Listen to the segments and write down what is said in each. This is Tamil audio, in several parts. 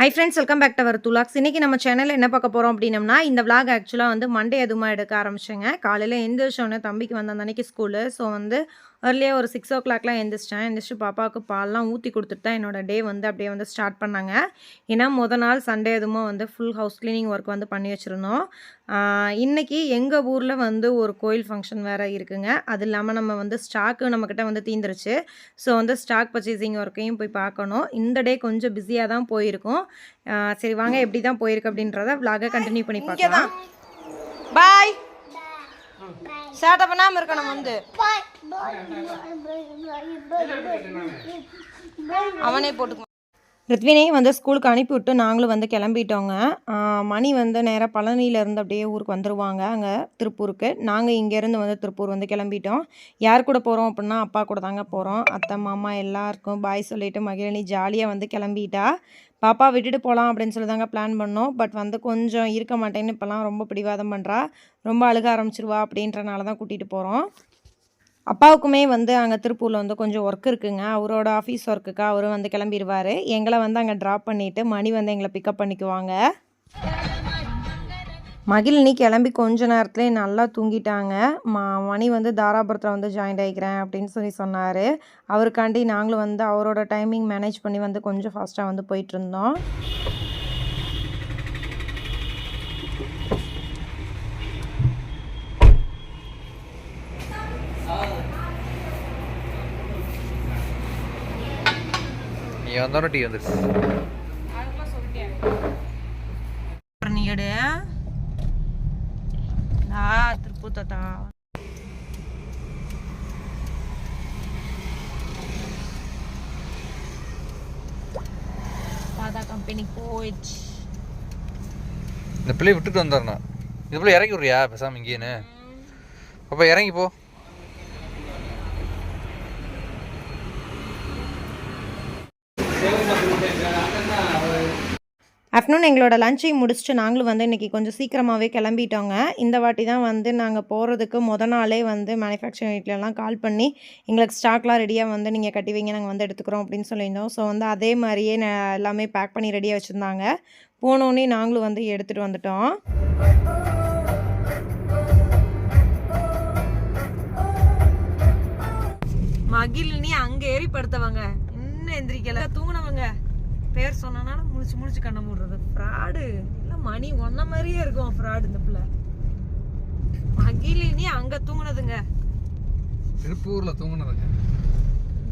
Hi friends welcome back to our துலாக்ஸ் இன்றைக்கி நம்ம சேனலில் என்ன பார்க்க போகிறோம் அப்படின்னம்னா இந்த விளாக் ஆக்சுவலாக வந்து மண்டே அதுமா எடுக்க ஆரம்பிச்சேங்க. காலையில் எந்திரிச்சோன்னே தம்பிக்கு வந்த அந்த அன்னைக்கு ஸ்கூலு ஸோ வந்து ஏர்லியாக ஒரு சிக்ஸ் ஓ கிளாக்லாம் எந்திரிச்சிட்டேன் எந்திரிச்சு பாப்பாவுக்கு பால்லாம் ஊற்றி கொடுத்துட்டு தான் என்னோட டே வந்து அப்படியே வந்து ஸ்டார்ட் பண்ணாங்க. ஏன்னா முத நாள் சண்டே அதுமா வந்து ஃபுல் ஹவுஸ் க்ளீனிங் ஒர்க் வந்து பண்ணி வச்சுருந்தோம். ஆஹ் இன்னைக்கு எங்கள் ஊரில் வந்து ஒரு கோயில் ஃபங்க்ஷன் வேறு இருக்குங்க. அது இல்லாமல் நம்ம வந்து ஸ்டாக்கு நம்மக்கிட்ட வந்து தீந்துருச்சு. ஸோ வந்து ஸ்டாக் பர்ச்சேசிங் ஒர்க்கையும் போய் பார்க்கணும். இந்த டே கொஞ்சம் பிஸியாக தான் போயிருக்கும். சரி வாங்க எப்படி தான் போயிருக்கு அப்படின்றத vlog-அ கண்டினியூ பண்ணி பார்க்கலாம். பாய் சேட்டை பண்ணாமல் இருக்கணும் வந்து. அவனே போட்டுக்கோ ரித்வினையும் வந்து ஸ்கூலுக்கு அனுப்பிவிட்டு நாங்களும் வந்து கிளம்பிட்டோங்க. மணி வந்து நேராக பழனியிலேருந்து அப்படியே ஊருக்கு வந்துடுவாங்க அங்கே திருப்பூருக்கு. நாங்கள் இங்கேருந்து வந்து திருப்பூர் வந்து கிளம்பிட்டோம். யார் கூட போகிறோம் அப்படின்னா அப்பா கூட தாங்க போகிறோம் அத்தை மாமா எல்லாருக்கும் பாய் சொல்லிட்டு மகிழினி ஜாலியாக வந்து கிளம்பிட்டா. பாப்பா விட்டுட்டு போகலாம் அப்படின்னு சொல்லி தாங்க பிளான் பண்ணோம். பட் வந்து கொஞ்சம் இருக்க மாட்டேன்னு இப்போலாம் ரொம்ப பிடிவாதம் பண்ணுறா ரொம்ப அழுக ஆரம்பிச்சிருவா அப்படின்றனால தான் கூட்டிகிட்டு போகிறோம் அப்பாவுக்குமே வந்து அங்கே திருப்பூரில் வந்து கொஞ்சம் ஒர்க் இருக்குங்க. அவரோட ஆஃபீஸ் ஒர்க்குக்கு அவரும் வந்து கிளம்பிடுவார் எங்களை வந்து அங்கே ட்ராப் பண்ணிவிட்டு மணி வந்து எங்களை பிக்கப் பண்ணிக்குவாங்க. மகிழினி கிளம்பி கொஞ்ச நேரத்துலேயே நல்லா தூங்கிட்டாங்க. மா மணி வந்து தாராபுரத்தில் வந்து ஜாயின்ட் ஆகிக்கிறேன் அப்படின்னு சொல்லி சொன்னார். அவருக்காண்டி நாங்களும் வந்து அவரோட டைமிங் மேனேஜ் பண்ணி வந்து கொஞ்சம் ஃபாஸ்ட்டாக வந்து போயிட்டுருந்தோம் நீ டீ வந்துருச்சு நீ எடு ஆ திருப்பூர் தாத்தா தாத்தா கம்பெனிக்கு போயிடுச்சு. இந்த பிள்ளைய விட்டுட்டு வந்தாருண்ணா. இந்த பிள்ளை இறக்கி விட்றியா? பேசாம இங்கேன்னு அப்போ இறங்கி போ. ஆஃப்டர்நூன் எங்களோட லஞ்சையும் முடிச்சுட்டு நாங்களும் வந்து இன்றைக்கி கொஞ்சம் சீக்கிரமாகவே கிளம்பிட்டோங்க. இந்த வாட்டி தான் வந்து நாங்கள் போகிறதுக்கு முத நாளே வந்து மேனுஃபேக்சரிங் வீட்லலாம் கால் பண்ணி எங்களுக்கு ஸ்டாக்லாம் ரெடியாக வந்து நீங்கள் கட்டிவிங்க நாங்கள் வந்து எடுத்துக்கிறோம் அப்படின்னு சொல்லியிருந்தோம். ஸோ வந்து அதே மாதிரியே எல்லாமே பேக் பண்ணி ரெடியாக வச்சுருந்தாங்க. போனோடனே நாங்களும் வந்து எடுத்துகிட்டு வந்துட்டோம். மகிழினி அங்கே ஏறி படுத்தவங்க இன்னும் எந்திரிக்கல. தூங்கினவங்க. பேர் சொன்னனால முழிச்சு முழிச்சு கண்ண மூடுறது. ஃப்ராடு. இல்லை மணி ஒன்ன மாதிரியே இருக்கும் ஃப்ராடு இந்த பிள்ளை. மகிழினி அங்க தூங்குனதுங்க. திருப்பூரில் தூங்கினதுங்க.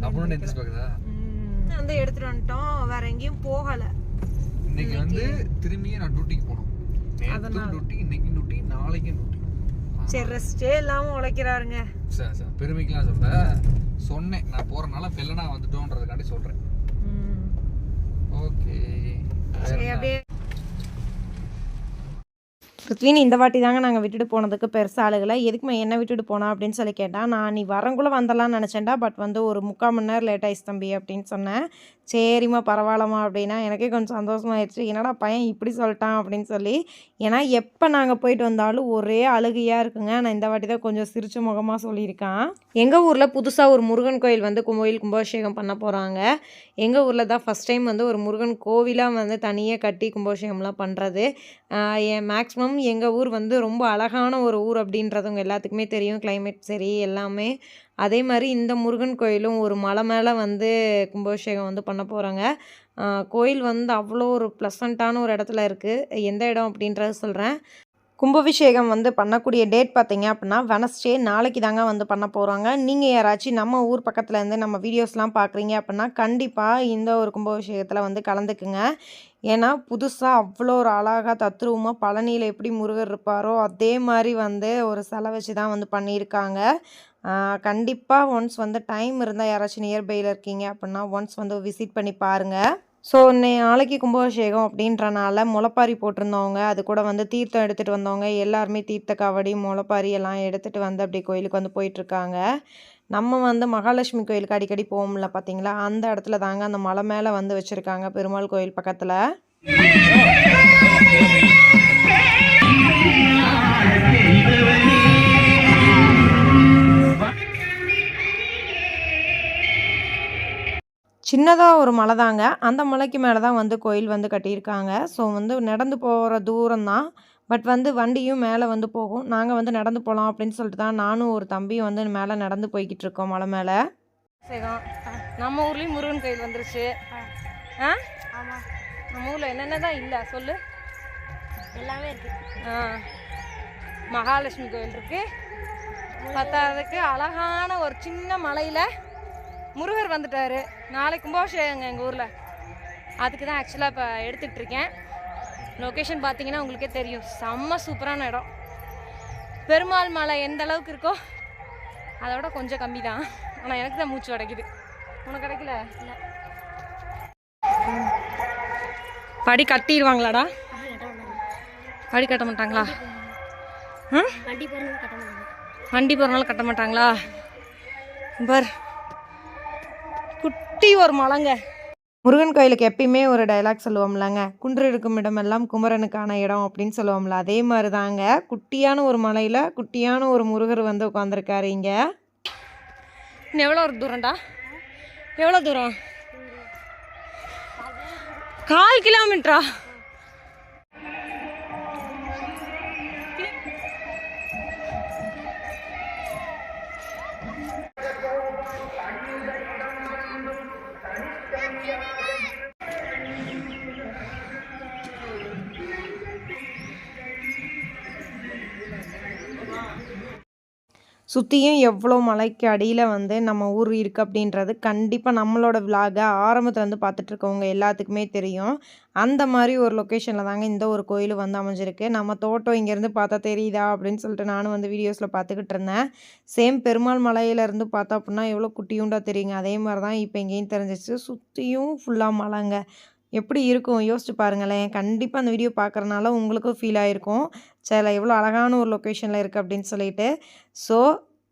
அப்படின்னு எந்திரிச்சு பார்க்குதா ம், வந்து எடுத்துட்டு வந்துட்டோம். வேற எங்கேயும் போகல. இன்னைக்கு வந்து திரும்பியும் நான் டியூட்டிக்கு போகணும். நேற்று டியூட்டி இன்னைக்கு டியூட்டி நாளைக்கும் டியூட்டி சரி ரெஸ்டே இல்லாம உழைக்கிறாருங்க. சரி சரி. பெருமைக்கெல்லாம் சொல்ல சொன்னேன். நான் போகிறனால பெல்லனா வந்துட்டோன்றதுக்காண்டி சொல்கிறேன் ம். ஓகே சரி அப்படியே ருத்வினி இந்த வாட்டி தாங்க நாங்கள் விட்டுட்டு போனதுக்கு பெருசாக ஆளுகளை எதுக்குமே என்ன விட்டுட்டு போனா அப்படின்னு சொல்லி கேட்டால் நான் நீ வரங்குள்ள வந்துடலாம்னு நினச்சேன்டா பட் வந்து ஒரு முக்கால் மணி நேரம் லேட் ஆயிடுச்சு தம்பி அப்படின்னு சொன்னேன். சரிம்மா பரவாயில்லம்மா அப்படின்னா எனக்கே கொஞ்சம் சந்தோஷமாயிடுச்சு என்னடா பையன் இப்படி சொல்லிட்டான் அப்படின்னு சொல்லி ஏன்னா எப்போ நாங்கள் போயிட்டு வந்தாலும் ஒரே அழுகையாக இருக்குங்க. நான் இந்த வாட்டி தான் கொஞ்சம் சிரிச்ச முகமாக சொல்லியிருக்கான். எங்கள் ஊரில் புதுசாக ஒரு முருகன் கோயில் வந்து கோயில் கும்பாபிஷேகம் பண்ண போகிறாங்க எங்கள் ஊரில் தான் ஃபஸ்ட் டைம் வந்து ஒரு முருகன் கோவிலாக வந்து தனியாக கட்டி கும்பாபிஷேகம்லாம் பண்ணுறது என் எங்கள் ஊர் வந்து ரொம்ப அழகான ஒரு ஊர் அப்படின்றதுங்க எல்லாத்துக்குமே தெரியும். கிளைமேட் சரி எல்லாமே. அதே மாதிரி இந்த முருகன் கோயிலும் ஒரு மலை மேலே வந்து கும்பாபிஷேகம் வந்து பண்ண போகிறாங்க கோயில் வந்து அவ்வளோ ஒரு ப்ளசண்ட்டான ஒரு இடத்துல இருக்குது எந்த இடம் அப்படின்றத சொல்கிறேன் கும்பாபிஷேகம் வந்து பண்ணக்கூடிய டேட் பார்த்தீங்க அப்படின்னா வெனஸ்டே நாளைக்கு தாங்க வந்து பண்ண போகிறாங்க நீங்கள் யாராச்சும் நம்ம ஊர் பக்கத்தில் இருந்து நம்ம வீடியோஸ்லாம் பார்க்குறீங்க அப்படின்னா கண்டிப்பாக இந்த ஒரு கும்பாபிஷேகத்தில் வந்து கலந்துக்குங்க. ஏன்னா புதுசாக அவ்வளோ ஒரு அழகாக தத்ரூபமாக பழனியில் எப்படி முருகர் இருப்பாரோ அதே மாதிரி வந்து ஒரு சிலை வச்சு தான் வந்து பண்ணியிருக்காங்க. கண்டிப்பாக ஒன்ஸ் வந்து டைம் இருந்தால் யாராச்சும் நியர்பையில் இருக்கீங்க அப்படின்னா ஒன்ஸ் வந்து விசிட் பண்ணி பாருங்கள் ஸோ நாளைக்கு கும்பாபிஷேகம் அப்படின்றனால முளைப்பாரி போட்டிருந்தவங்க அது கூட வந்து தீர்த்தம் எடுத்துகிட்டு வந்தவங்க எல்லாருமே தீர்த்த காவடி முளைப்பாரி எல்லாம் எடுத்துகிட்டு வந்து அப்படி கோயிலுக்கு வந்து போயிட்டுருக்காங்க நம்ம வந்து மகாலட்சுமி கோயிலுக்கு அடிக்கடி போவோம்ல பார்த்தீங்களா அந்த இடத்துல தாங்க அந்த மலை மேலே வந்து வச்சுருக்காங்க பெருமாள் கோயில் பக்கத்தில் சின்னதாக ஒரு மலை தாங்க. அந்த மலைக்கு மேலே தான் வந்து கோயில் வந்து கட்டியிருக்காங்க. ஸோ வந்து நடந்து போகிற தூரம் தான். பட் வந்து வண்டியும் மேலே வந்து போகும். நாங்கள் வந்து நடந்து போகலாம் அப்படின்னு சொல்லிட்டு தான் நானும் ஒரு தம்பியும் வந்து மேலே நடந்து போய்கிட்டு இருக்கோம் மலை மேலே. நம்ம ஊர்லேயும் முருகன் கோயில் வந்துருச்சு. ஆ? ஆமாம் நம்ம ஊரில் என்னென்ன தான் இல்லை? சொல்லு. எல்லாமே இருக்கு. ஆ. மகாலட்சுமி கோயில் இருக்கு. பத்தாவதுக்கு அழகான ஒரு சின்ன மலையில் முருகர் வந்துட்டாரு. நாளைக்கு கும்பாபிஷேகங்க எங்கள் ஊரில். அதுக்கு தான் ஆக்சுவலாக இப்போ எடுத்துகிட்டு இருக்கேன். லொக்கேஷன் பார்த்தீங்கன்னா உங்களுக்கே தெரியும். செம்ம சூப்பரான இடம். பெருமாள் மலை எந்த அளவுக்கு இருக்கோ அதை விட கொஞ்சம் கம்மி தான் ஆனால் எனக்கு தான் மூச்சு கிடைக்குது உனக்கு கிடைக்கல? படி கட்டிடுவாங்களாடா? படி கட்ட மாட்டாங்களா? வண்டி போகிறனால கட்ட மாட்டாங்களா? பர் குட்டி ஒரு மலைங்க. முருகன் கோயிலுக்கு எப்பயுமே ஒரு டைலாக் சொல்லுவோம்லங்க. குன்று இருக்கும் இடமெல்லாம் குமரனுக்கான இடம் அப்படின்னு சொல்லுவோம்ல. அதே மாதிரி தாங்க குட்டியான ஒரு மலையில் குட்டியான ஒரு முருகர் வந்து உட்காந்துருக்காரு இங்கே. எவ்வளோ ஒரு தூரம்டா? எவ்வளோ தூரம்? கால் கிலோமீட்டரா சுற்றியும் எவ்வளோ மலைக்கு அடியில் வந்து நம்ம ஊர் இருக்குது அப்படின்றது கண்டிப்பாக நம்மளோட விலாகை ஆரம்பத்துலேருந்து பார்த்துட்ருக்கவங்க எல்லாத்துக்குமே தெரியும். அந்த மாதிரி ஒரு லொக்கேஷனில் தாங்க இந்த ஒரு கோயில் வந்து அமைஞ்சிருக்கு. நம்ம தோட்டம் இங்கேருந்து பார்த்தா தெரியுதா அப்படின்னு சொல்லிட்டு நானும் வந்து வீடியோஸில் பார்த்துக்கிட்டு இருந்தேன். சேம் பெருமாள் மலையிலேருந்து பார்த்தா அப்படின்னா எவ்வளோ குட்டியுண்டா தெரியுங்க. அதே மாதிரி தான் இப்போ எங்கேயும் தெரிஞ்சிச்சு சுற்றியும் ஃபுல்லாக மலைங்க. எப்படி இருக்கும்? யோசிச்சு பாருங்களேன். கண்டிப்பாக அந்த வீடியோ பார்க்குறனால உங்களுக்கும் ஃபீல் ஆகிருக்கும் சில எவ்வளோ அழகான ஒரு லொக்கேஷனில் இருக்குது அப்படின்னு சொல்லிட்டு. ஸோ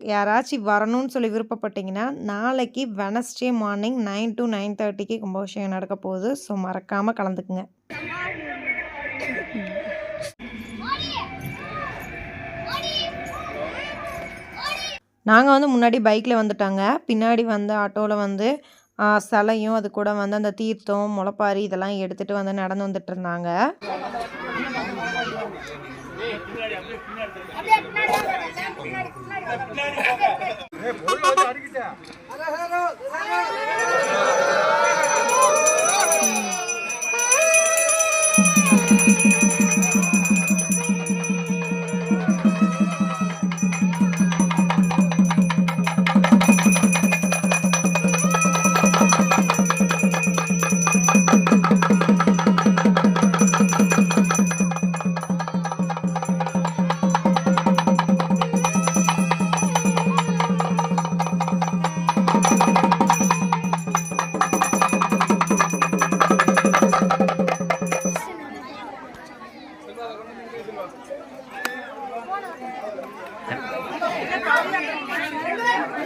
யாராச்சும் வரணும்னு சொல்லி விருப்பப்பட்டீங்கன்னா நாளைக்கு Wednesday morning nine to nine தேர்ட்டிக்கு கும்பாபிஷேகம் நடக்க போகுது. ஸோ மறக்காமல் கலந்துக்குங்க. நாங்கள் வந்து முன்னாடி பைக்கில் வந்துட்டாங்க. பின்னாடி வந்து ஆட்டோவில் வந்து சிலையும் அது கூட வந்து அந்த தீர்த்தம் முளப்பாரி இதெல்லாம் எடுத்துகிட்டு வந்து நடந்து வந்துட்டு இருந்தாங்க.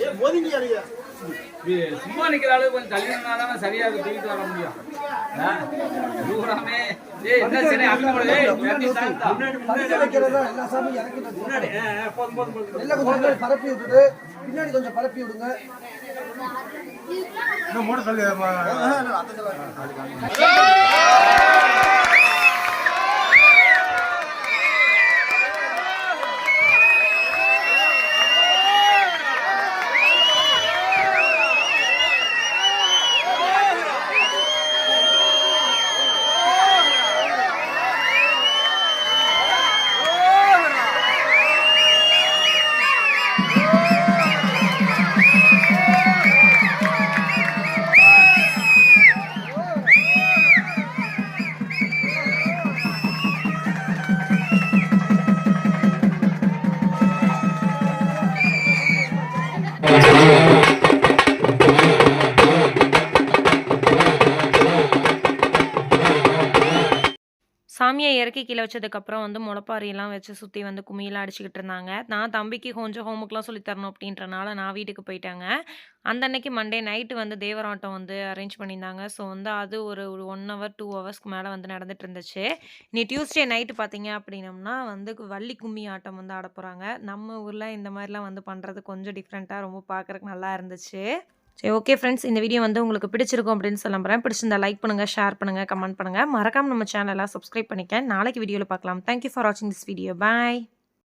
ஏ போதிங்க இருக்கீங்க சும்மா நிக்கிற அளவுக்கு கொஞ்சம் தள்ளினாதான் சரியா தூக்கிட்டு வர முடியும் தூராமே என்ன சரி பரப்பி விட்டுட்டு பின்னாடி கொஞ்சம் பரப்பி விடுங்க இறக்கி கீழே வச்சதுக்கப்புறம் வந்து முளைப்பாரியெல்லாம் வச்சு சுற்றி வந்து கும்மியெல்லாம் அடிச்சுக்கிட்டு இருந்தாங்க. நான் தம்பிக்கு கொஞ்சம் ஹோமுக்கெலாம் சொல்லித்தரணும் அப்படின்றனால நான் வீட்டுக்கு போயிட்டாங்க. அந்த அன்னைக்கு மண்டே நைட்டு வந்து தேவராட்டம் வந்து அரேஞ்ச் பண்ணியிருந்தாங்க. ஸோ வந்து அது ஒரு ஒரு ஒன் ஹவர் டூ ஹவர்ஸ்க்கு மேலே வந்து நடந்துட்டு இருந்துச்சு. நீ டியூஸ்டே நைட்டு பார்த்தீங்க அப்படின்னம்னா வந்து வள்ளி கும்மி ஆட்டம் வந்து ஆட போகிறாங்க நம்ம ஊரில் இந்த மாதிரிலாம் வந்து பண்ணுறது கொஞ்சம் டிஃப்ரெண்ட்டாக ரொம்ப பார்க்குறக்கு நல்லா இருந்துச்சு. சரி ஓகே ஃப்ரெண்ட்ஸ் இந்த வீடியோ வந்து உங்களுக்கு பிடிச்சிருக்கும் அப்படின்னு சொல்ல போகிறேன் பிடிச்சிருந்தா லைக் பண்ணுங்கள் ஷேர் பண்ணுங்கள் கமெண்ட் பண்ணுங்கள் மறக்காமல் நம்ம சேனலை சப்ஸ்கிரைப் பண்ணிக்க. நாளைக்கு வீடியோவில் பார்க்கலாம். தேங்க்யூ ஃபார் வாட்சிங் திஸ் வீடியோ பாய்